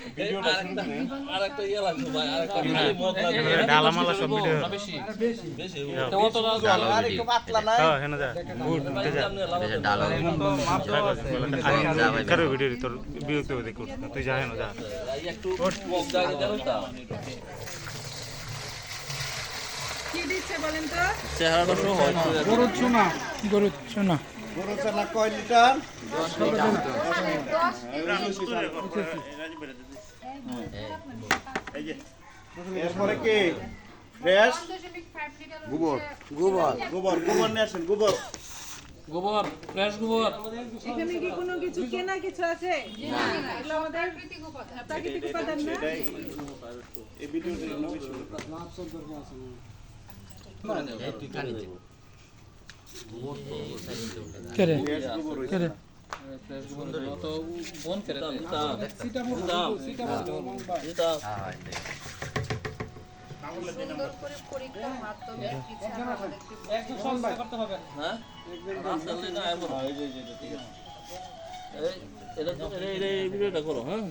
ইয়ে হ্যাঁ। বিরক্ত হবে দেখুন তুই যা হেন যা। একটু মদ জাগে দেন তা। কি দিচ্ছে বলেন তো? চেহারাটা সহ গরু শোনা গরু শোনা গরু চানা কয় লিটার এরপরে কি ফ্রেশ গোবর গোবর গোবর গোবর নিয়ে আসেন গোবর গোবর ফ্রেশ গোবর এখানে কি কোনো কিছু কেনা কিছু আছে এগুলো আমাদের প্রাকৃতিক উপাদান না এই ভিডিওতে বেশি কেরে ফ্রেশ গোবর কেরে? তো বন কেরে? দাম এটা সুন্দর করে পরীক্ষার মাধ্যমে চিকিৎসা আমাদেরকে হ্যাঁ আসলে না এটা তো এই এই এই ভিডিওটা হ্যাঁ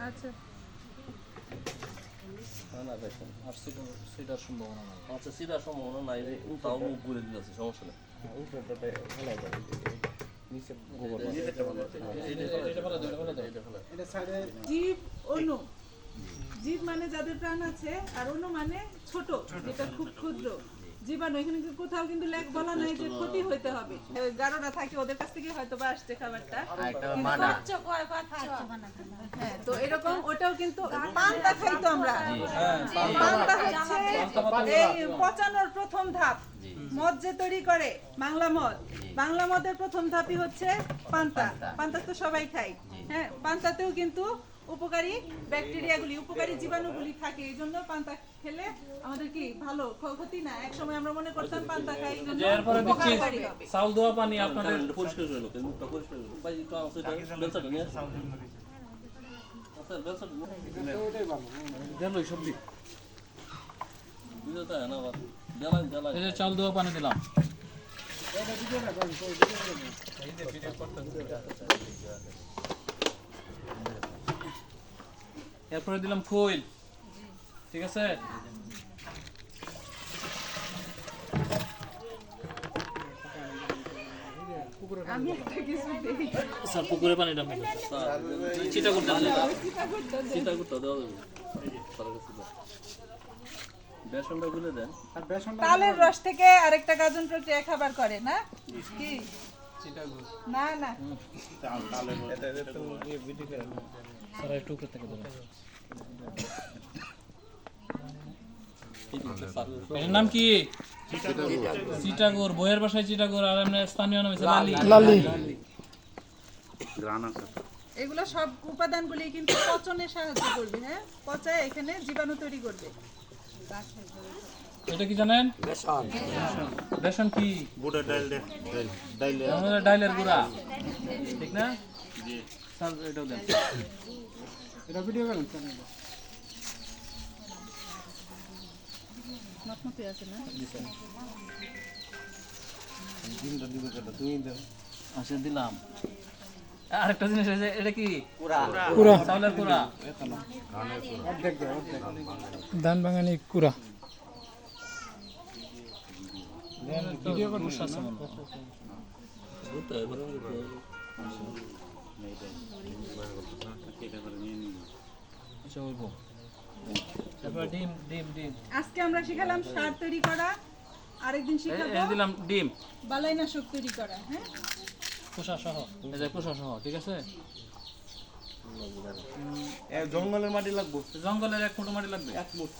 আচ্ছা। না না দেখেন আর সেটার সম্ভাবনা নাই। আচ্ছা সিধা সম্ভাবনা নাই তাও মুখ ঘুরে দিতেছে সমস্যা নেই। জীব মানে যাদের প্রাণ আছে আর অণু মানে ছোট যেটা খুব ক্ষুদ্র। জীবাণু এখানে কিন্তু কোথাও কিন্তু লেখ বলা নাই যে ক্ষতি হইতে হবে। গাড়োরা থাকে ওদের কাছ থেকে হয়তো বা আসছে খাবারটা। হ্যাঁ কিন্তু পান্তা খাইতো আমরা। পান্তা হচ্ছে এই পচানোর প্রথম ধাপ। মদ যে তৈরি করে বাংলা মদ। বাংলা মদের প্রথম ধাপই হচ্ছে পান্তা। পান্তা। তো সবাই খায়। হ্যাঁ পান্তাতেও কিন্তু উপকারী ব্যাকটেরিয়াগুলি উপকারী জীবাণুগুলি থাকে। এই জন্য পান্তা খেলে আমাদের কি ভালো ক্ষতি না? এক সময় আমরা মনে করতাম পান্তা খাই এরপরে দিচ্ছি চাউল দেওয়া পানি আপনাদের পরিষ্কার হলো পরিষ্কার চাউল দেওয়া পানি দিলাম। এরপরে দিলাম খৈল। ঠিক আছে আমি একটা কিছু দেখি স্যার পুকুরে পানিটা মেলে চিটা করতে চিটা করতে দেওয়া যাবে। বেসনটা গুলে দেন। তালের রস থেকে আরেকটা গাজন প্রক্রিয়া খাবার করে না? কি? না না। স্যার একটু উপরে থেকে এর নাম কি? চিটাগোর বইয়ের বাসায় চিটাগোর আর এমনি স্থানীয় নাম লালি। লালি। এগুলো সব উপাদানগুলি কিন্তু পচনে সাহায্য করবে হ্যাঁ? পচায় এখানে জীবাণু তৈরি করবে। এটা কি জানেন? বেসন। কি? ডাল ডাল গুঁড়া। ঠিক না? স্যার এটাও দেন। মতমতে আছে না? আচ্ছা দিলাম। আরেকটা জিনিস আছে এটা কি? পুরা চাউলের গুঁড়া ধান বাগানি কুড়া। ঘুরতে ডিম ডিম ডিম। আজকে আমরা শিখালাম সার তৈরি করা আরেকদিন শিখাবো এই দিলাম ডিম। বালাইনাশক তৈরি করা হ্যাঁ? খোসা সহ এই যে খোসা সহ ঠিক আছে? জঙ্গলের মাটি লাগবো। জঙ্গলের এক ফুটো মাটি লাগবে? এক মুঠ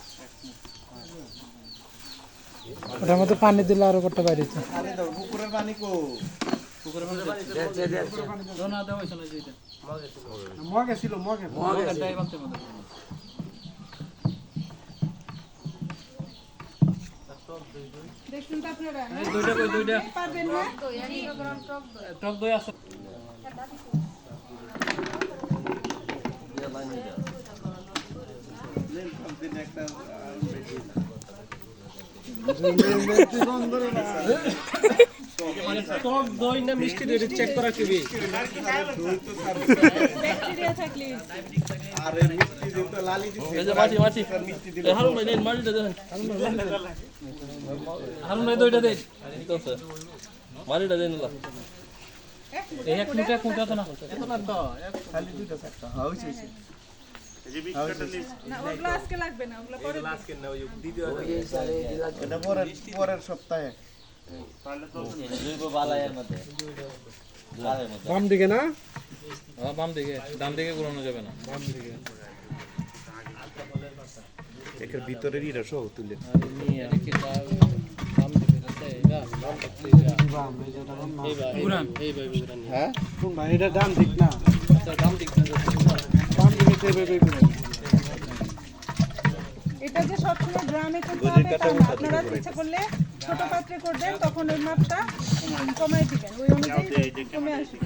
ওটার মধ্যে পানি দিলে আরও পানি দাও পুকুরের পানি কো। পুকুরে পানি মগে ছিল মগে। মগে বালতির তো আপনারা দুইটা কই দুইটা? পারবেন না? টক দই আছে। একটা টক দই না মিষ্টি দই চেক করা কিবি ব্যাকটেরিয়া থাকলে আরে মিষ্টি দিয়ে তো লালি দিছে। এই যে মাছি মাছি। মিষ্টি দিল এই হারুন ভাই দেন মাটিটা দেন। হারুন ভাই দইটা দে। ঠিক আছে মাটিটা দেন না এই এক তো না। খালি দুইটা চারটা। হ্যাঁ হইছে হইছে। পরের সপ্তাহে। বাম দিকে না? হ্যাঁ, বাম দিকে। ডান দিকে ঘুরানো যাবে না। একের ভিতরের ইরা সহ তুলে। হ্যাঁ? এটা ডান দিক না? বাম দিকে। এটা যে সবসময় গ্রামে করতে হবে আপনারা ইচ্ছা করলে ছোট পাত্রে করবেন তখন ওই মাপটা কমাই দিবেন। ওই অনুযায়ী কমে আসবে।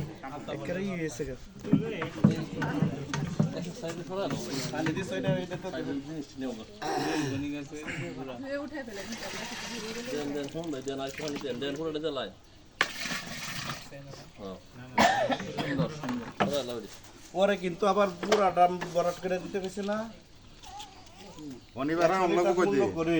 পরে কিন্তু আবার পুরা দাম বরাট করে দিতে গেছে না। অনিবার করে।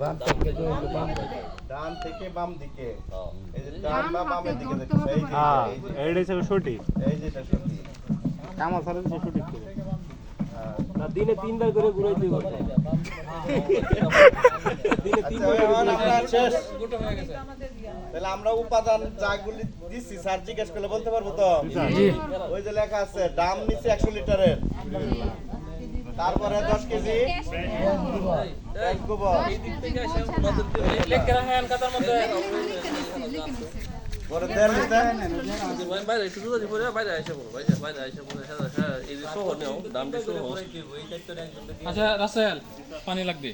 হয় না থেকে তোমার ডান থেকে বাম দিকে। এই যে ডান বা বামের দিকে এই যে হ্যাঁ এই যে এইটা হিসাবে সঠিক। এই যেটা কামা সারা দিচ্ছে সঠিক করে দিনে তিনবার করে ঘুরাইতে হবে। আচ্ছা, শেষ গোটা হয়ে গেছে তাহলে আমরা উপাদান যাগুলি দিচ্ছি স্যার জিজ্ঞেস করলে বলতে পারব তো? ওই যে লেখা আছে দাম নিচ্ছে একশো লিটারের। তারপরে দশ কেজি এক গোবর লেখকে রাখেন খাতার মধ্যে পরে দেড় লিটার বাইরে একটু দুধ পরে বাইরে আইসা পড়ো বাইরে বাইরে আইসা পড়ো হ্যাঁ এই যে শহর নেও দাম বেশি শহর আচ্ছা রাসেল পানি লাগবে।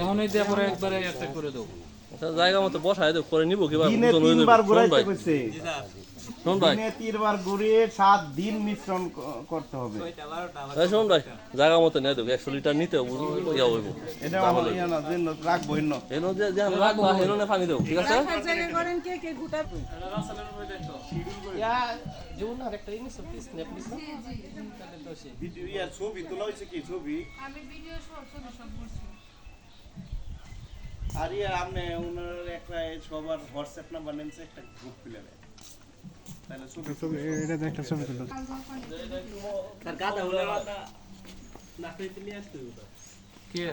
এখন এই পরে একবারে একটা করে দেবো আচ্ছা, জায়গা মতো বসায় করে নিব কিবা তিনবার শোন ভাই। দিনে তিনবার ঘুরিয়ে সাত দিন মিশ্রণ করতে হবে। এই শোন ভাই জায়গা মতো নিয়ে দেবো একশো লিটার নিতে হবে ইয়া হইব। এটা আমার ইয়ে না দিন রাখব ইন্ন এনো যে যে রাখব এনো না পানি দেবো ঠিক আছে? জায়গা করেন কে কে গুটা ভিডিও ইয়া ছবি তোলা হয়েছে কি ছবি? আমি ভিডিও সব ছবি সব করছি। আর ইয়ে আপনি ওনার একটা সবার হোয়াটসঅ্যাপ নাম্বার নেমছে একটা গ্রুপ খুলে দেয়। এটা একটা ছবি তুলো কে